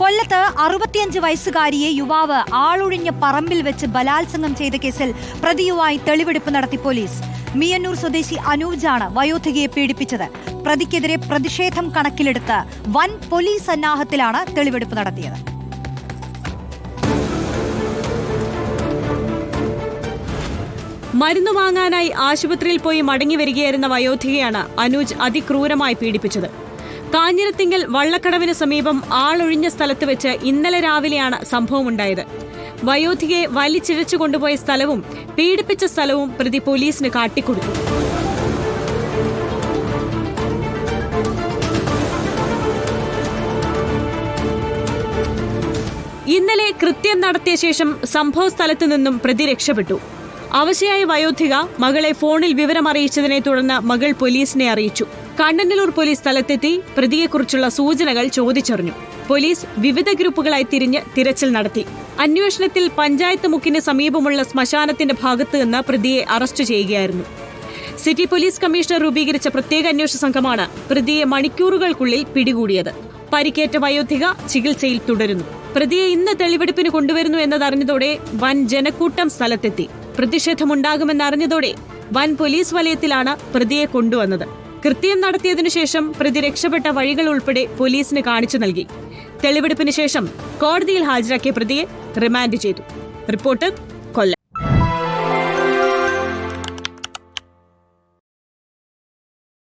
കൊല്ലത്ത് അറുപത്തിയഞ്ച് വയസ്സുകാരിയെ യുവാവ് ആളൊഴിഞ്ഞ പറമ്പിൽ വെച്ച് ബലാത്സംഗം ചെയ്ത കേസിൽ പ്രതിയുമായി തെളിവെടുപ്പ് നടത്തി പോലീസ്. മിയന്നൂർ സ്വദേശി അനൂജാണ് വയോധികയെ പീഡിപ്പിച്ചത്. പ്രതിക്കെതിരെ പ്രതിഷേധം കണക്കിലെടുത്ത് വൻ പോലീസ് സന്നാഹത്തിലാണ് തെളിവെടുപ്പ് നടത്തിയത്. മരുന്ന് വാങ്ങാനായി ആശുപത്രിയിൽ പോയി മടങ്ങി വരികയായിരുന്ന വയോധികയാണ് അനൂജ് അതിക്രൂരമായി പീഡിപ്പിച്ചത്. കാഞ്ഞിരത്തിങ്കൽ വള്ളക്കടവിന് സമീപം ആളൊഴിഞ്ഞ സ്ഥലത്ത് വെച്ച് ഇന്നലെ രാവിലെയാണ് സംഭവമുണ്ടായത്. വയോധികയെ വലിച്ചിഴച്ചു കൊണ്ടുപോയ സ്ഥലവും പീഡിപ്പിച്ച സ്ഥലവും പ്രതി പോലീസിന് കാട്ടിക്കൊടുത്തു. ഇന്നലെ കൃത്യം നടത്തിയ ശേഷം സംഭവ സ്ഥലത്തു നിന്നും പ്രതി രക്ഷപ്പെട്ടു. അവശയായ വയോധിക മകളെ ഫോണിൽ വിവരം അറിയിച്ചതിനെ തുടർന്ന് മകൾ പോലീസിനെ അറിയിച്ചു. കണ്ണനല്ലൂർ പോലീസ് സ്ഥലത്തെത്തി പ്രതിയെക്കുറിച്ചുള്ള സൂചനകൾ ചോദിച്ചറിഞ്ഞു. പോലീസ് വിവിധ ഗ്രൂപ്പുകളായി തിരിഞ്ഞ് തിരച്ചിൽ നടത്തി. അന്വേഷണത്തിൽ പഞ്ചായത്ത് മുക്കിന് സമീപമുള്ള ശ്മശാനത്തിന്റെ ഭാഗത്ത് നിന്ന് പ്രതിയെ അറസ്റ്റ് ചെയ്യുകയായിരുന്നു. സിറ്റി പോലീസ് കമ്മീഷണർ രൂപീകരിച്ച പ്രത്യേക അന്വേഷണ സംഘമാണ് പ്രതിയെ മണിക്കൂറുകൾക്കുള്ളിൽ പിടികൂടിയത്. പരിക്കേറ്റ വയോധിക ചികിത്സയിൽ തുടരുന്നു. പ്രതിയെ ഇന്ന് തെളിവെടുപ്പിന് കൊണ്ടുവരുന്നു എന്നതറിഞ്ഞതോടെ വൻ ജനക്കൂട്ടം സ്ഥലത്തെത്തി. പ്രതിഷേധമുണ്ടാകുമെന്നറിഞ്ഞതോടെ വൻ പോലീസ് വലയത്തിലാണ് പ്രതിയെ കൊണ്ടുവന്നത്. കൃത്യം നടത്തിയതിനു ശേഷം പ്രതി രക്ഷപ്പെട്ട വഴികൾ ഉൾപ്പെടെ പോലീസിന് കാണിച്ചു നൽകി. തെളിവെടുപ്പിന് ശേഷം കോടതിയിൽ ഹാജരാക്കിയ പ്രതിയെ റിമാൻഡ് ചെയ്തു. റിപ്പോർട്ടർ